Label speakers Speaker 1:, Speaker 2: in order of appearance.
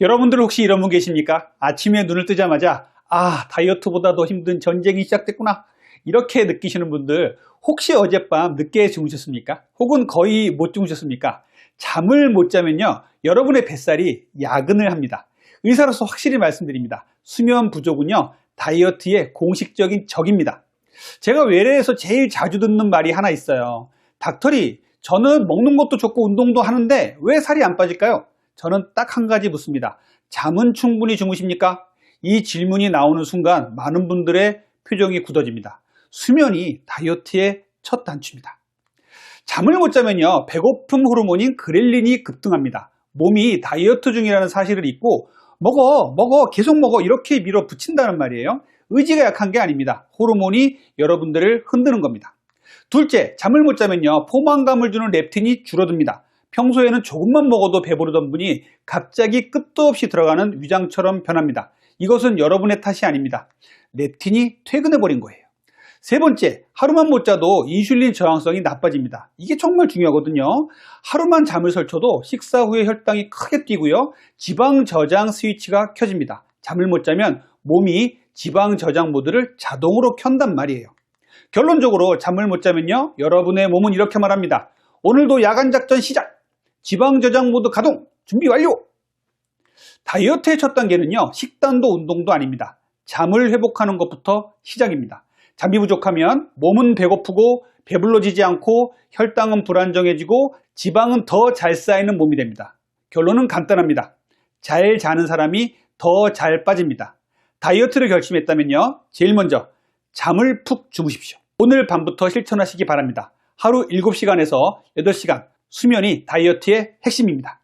Speaker 1: 여러분들 혹시 이런 분 계십니까? 아침에 눈을 뜨자마자 아 다이어트보다 더 힘든 전쟁이 시작됐구나 이렇게 느끼시는 분들 혹시 어젯밤 늦게 주무셨습니까? 혹은 거의 못 주무셨습니까? 잠을 못 자면요 여러분의 뱃살이 야근을 합니다. 의사로서 확실히 말씀드립니다. 수면 부족은요 다이어트의 공식적인 적입니다. 제가 외래에서 제일 자주 듣는 말이 하나 있어요. 닥터리 저는 먹는 것도 좋고 운동도 하는데 왜 살이 안 빠질까요? 저는 딱 한 가지 묻습니다. 잠은 충분히 주무십니까? 이 질문이 나오는 순간 많은 분들의 표정이 굳어집니다. 수면이 다이어트의 첫 단추입니다. 잠을 못 자면요, 배고픔 호르몬인 그렐린이 급등합니다. 몸이 다이어트 중이라는 사실을 잊고 먹어, 먹어, 계속 먹어 이렇게 밀어붙인다는 말이에요. 의지가 약한 게 아닙니다. 호르몬이 여러분들을 흔드는 겁니다. 둘째, 잠을 못 자면요, 포만감을 주는 렙틴이 줄어듭니다. 평소에는 조금만 먹어도 배부르던 분이 갑자기 끝도 없이 들어가는 위장처럼 변합니다. 이것은 여러분의 탓이 아닙니다. 렙틴이 퇴근해버린 거예요. 세 번째, 하루만 못 자도 인슐린 저항성이 나빠집니다. 이게 정말 중요하거든요. 하루만 잠을 설쳐도 식사 후에 혈당이 크게 뛰고요. 지방 저장 스위치가 켜집니다. 잠을 못 자면 몸이 지방 저장 모드를 자동으로 켠단 말이에요. 결론적으로 잠을 못 자면요. 여러분의 몸은 이렇게 말합니다. 오늘도 야간 작전 시작! 지방 저장 모드 가동! 준비 완료! 다이어트의 첫 단계는요. 식단도 운동도 아닙니다. 잠을 회복하는 것부터 시작입니다. 잠이 부족하면 몸은 배고프고 배불러지지 않고 혈당은 불안정해지고 지방은 더 잘 쌓이는 몸이 됩니다. 결론은 간단합니다. 잘 자는 사람이 더 잘 빠집니다. 다이어트를 결심했다면요. 제일 먼저 잠을 푹 주무십시오. 오늘 밤부터 실천하시기 바랍니다. 하루 7시간에서 8시간 수면이 다이어트의 핵심입니다.